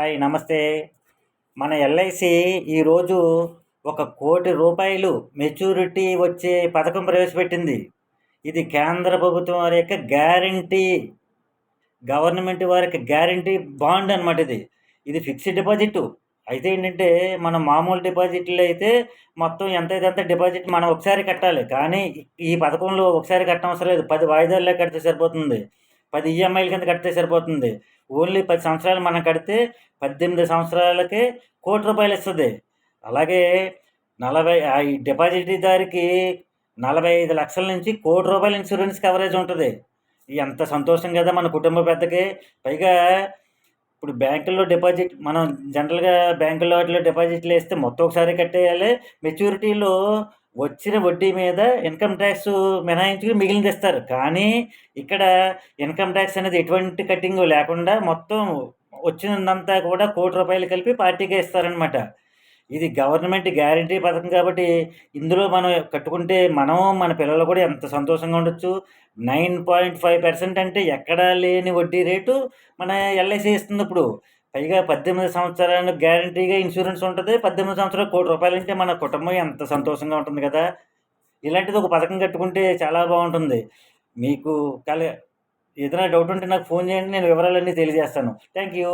Hi నమస్తే. మన LIC ఈరోజు ఒక కోటి రూపాయలు మెచ్యూరిటీ వచ్చే పథకం ప్రవేశపెట్టింది. ఇది కేంద్ర ప్రభుత్వం వారి యొక్క గ్యారంటీ గవర్నమెంట్ వారికి గ్యారంటీ బాండ్ అనమాట ఇది. ఇది ఫిక్స్డ్ డిపాజిట్ అయితే ఏంటంటే మన మామూలు డిపాజిట్లు అయితే మొత్తం ఎంత అయితే అంత డిపాజిట్ మనం ఒకసారి కట్టాలి. కానీ ఈ పథకంలో ఒకసారి కట్టనవసరం లేదు. పది వాయిదాల్లో కడితే సరిపోతుంది. పది ఈఎంఐల కింద కడితే సరిపోతుంది. ఓన్లీ పది సంవత్సరాలు మనం కడితే పద్దెనిమిది సంవత్సరాలకే కోటి రూపాయలు ఇస్తుంది. అలాగే నలభై డిపాజిట్ దారికి నలభై ఐదు లక్షల నుంచి కోటి రూపాయల ఇన్సూరెన్స్ కవరేజ్ ఉంటుంది. ఎంత సంతోషం కదా మన కుటుంబ పెద్దకి. పైగా ఇప్పుడు బ్యాంకుల్లో డిపాజిట్ మనం జనరల్గా బ్యాంకుల్లో వాటిలో డిపాజిట్లు వేస్తే మొత్తం ఒకసారి కట్టేయాలి. మెచ్యూరిటీలో వచ్చిన వడ్డీ మీద ఇన్కమ్ ట్యాక్స్ మినహాయించుకుని మిగిలింది ఇస్తారు. కానీ ఇక్కడ ఇన్కమ్ ట్యాక్స్ అనేది ఎటువంటి కట్టింగ్ లేకుండా మొత్తం వచ్చినంతా కూడా కోటి రూపాయలు కలిపి పార్టీకే ఇస్తారనమాట ఇది గవర్నమెంట్ గ్యారంటీ పథకం కాబట్టి ఇందులో మనం కట్టుకుంటే మనం మన పిల్లలు కూడా ఎంత సంతోషంగా ఉండొచ్చు. నైన్ పాయింట్ ఫైవ్ పర్సెంట్ అంటే ఎక్కడా లేని వడ్డీ రేటు మన ఎల్ఐసి ఇస్తుంది ఇప్పుడు పైగా పద్దెనిమిది సంవత్సరాలు గ్యారంటీగా ఇన్సూరెన్స్ ఉంటుంది. పద్దెనిమిది సంవత్సరాలు కోటి రూపాయలు అంటే మన కుటుంబం ఎంత సంతోషంగా ఉంటుంది కదా? ఇలాంటిది ఒక పథకం కట్టుకుంటే చాలా బాగుంటుంది. మీకు కల ఏదైనా డౌట్ ఉంటే నాకు ఫోన్ చేయండి నేను వివరాలన్నీ తెలియజేస్తాను. Thank you